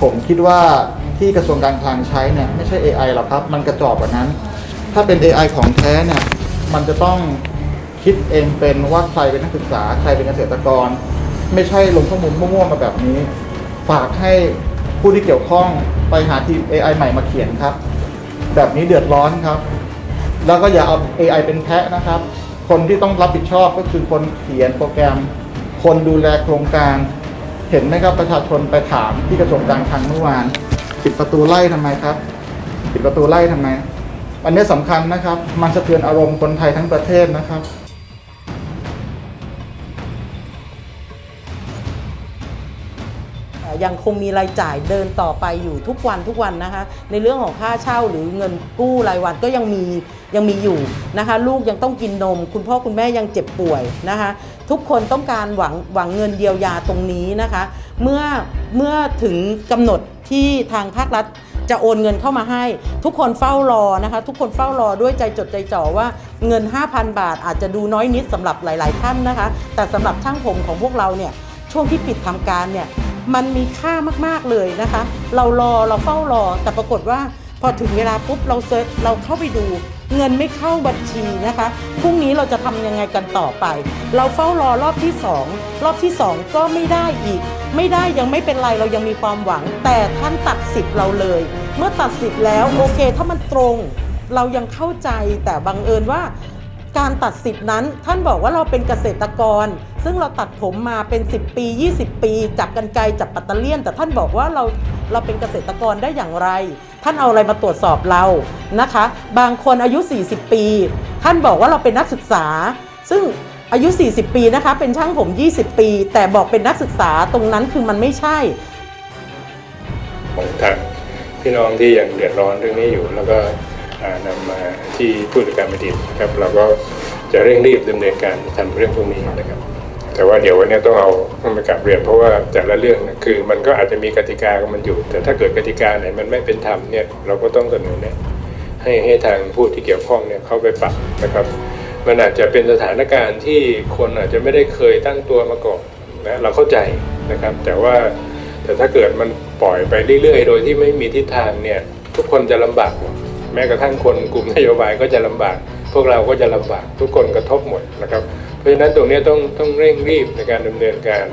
ผมคิดว่าที่กระทรวงการคลังใช้เนี่ยไม่ใช่ AI หรอกครับ มันกระจอกกว่านั้น ถ้าเป็น AI ของแท้เนี่ยมันจะต้องคิดเองเป็นว่าใครเป็นนักศึกษาใครเป็นเกษตรกร ไม่ใช่ลงข้อมูลมั่วๆมาแบบนี้ ฝากให้ผู้ที่เกี่ยวข้องไปหาทีม AI ใหม่มาเขียนครับ แบบนี้เดือดร้อนครับ แล้วก็อย่าเอา AI เป็นแพะนะครับ คนที่ต้องรับผิดชอบก็คือคนเขียนโปรแกรม คนดูแลโครงการ เห็นไหมครับประชาชนไปถามที่กระทรวงการคลังเมื่อวานปิดประตูไล่ทำไมครับปิดประตูไล่ทำไมอันนี้สำคัญนะครับ มันสะเทือนอารมณ์คนไทยทั้งประเทศนะครับ ยังคงมีรายจ่ายเดินต่อไปอยู่ทุกวันทุกวันนะคะ ในเรื่องของค่าเช่าหรือเงินกู้รายวันก็ยังมียังมีอยู่นะคะ ลูกยังต้องกินนม คุณพ่อคุณแม่ยังเจ็บป่วยนะคะ ทุกคนต้องการหวังหวังเงินเยียวยาตรงนี้นะคะ เมื่อเมื่อถึงกำหนดที่ทางภาครัฐจะโอนเงินเข้ามาให้ ทุกคนเฝ้ารอนะคะ ทุกคนเฝ้ารอด้วยใจจดใจจ่อว่าเงิน 5,000 บาทอาจจะดูน้อยนิดสำหรับหลาย ๆ ท่านนะคะ แต่สำหรับช่างผมของพวกเราเนี่ยช่วงที่ปิดทำการเนี่ย มันมีค่ามากๆเลยนะคะ เรารอเราเฝ้ารอ แต่ปรากฏว่าพอถึงเวลาปุ๊บเราเซิร์ชเราเข้าไปดู เงินไม่เข้าบัญชีนะคะพรุ่งนี้เราจะทำยังไงกันต่อไป เราเฝ้ารอรอบที่ 2 รอบที่ 2 ก็ไม่ได้อีก ไม่ได้ยังไม่เป็นไรเรายังมีความหวัง แต่ท่านตัดสิทธิ์เราเลย เมื่อตัดสิทธิ์แล้วโอเค ถ้ามันตรง เรายังเข้าใจแต่บังเอิญว่า การตัดสิทธินั้นท่านบอกว่าเราเป็นเกษตรกร ซึ่งเราตัดผมมาเป็น 10 ปี 20 ปี จับกันไกลจับปัตเตเลียน แต่ท่านบอกว่าเราเราเป็นเกษตรกรได้อย่างไร ท่านเอาอะไรมาตรวจสอบเรานะคะ บางคนอายุ 40 ปี ท่านบอกว่าเราเป็นนักศึกษา ซึ่งอายุ 40 ปีนะคะเป็นช่างผม 20 ปี แต่บอกเป็นนักศึกษาตรงนั้นคือมันไม่ใช่ของทางพี่น้องที่ยังเดือดร้อนเรื่องนี้อยู่แล้วก็ ที่ผู้จัดการแผ่นดินนะครับเราก็จะเร่งรีบดำเนินการทำเรื่องพวกนี้นะครับ แต่ว่าเดี๋ยววันนี้ต้องเอาต้องไปกลับเรียนเพราะว่าแต่ละเรื่องคือมันก็อาจจะมีกติกาของมันอยู่ แต่ถ้าเกิดกติกาไหนมันไม่เป็นธรรมเนี่ยเราก็ต้องเสนอเนี่ยให้ให้ทางผู้ที่เกี่ยวข้องเนี่ยเข้าไปปรับนะครับ มันอาจจะเป็นสถานการณ์ที่คนอาจจะไม่ได้เคยตั้งตัวมาก่อนนะเราเข้าใจนะครับ แต่ว่าแต่ถ้าเกิดมันปล่อยไปเรื่อยๆ โดยที่ไม่มีทิศทางเนี่ยทุกคนจะลำบากหม แม้กระทั่งคนกลุ่มนโยบายก็จะลำบาก พวกเราก็จะลำบากทุกคนกระทบหมดนะครับ เพราะฉะนั้นตรงนี้ต้องต้องเร่งรีบในการดำเนินการ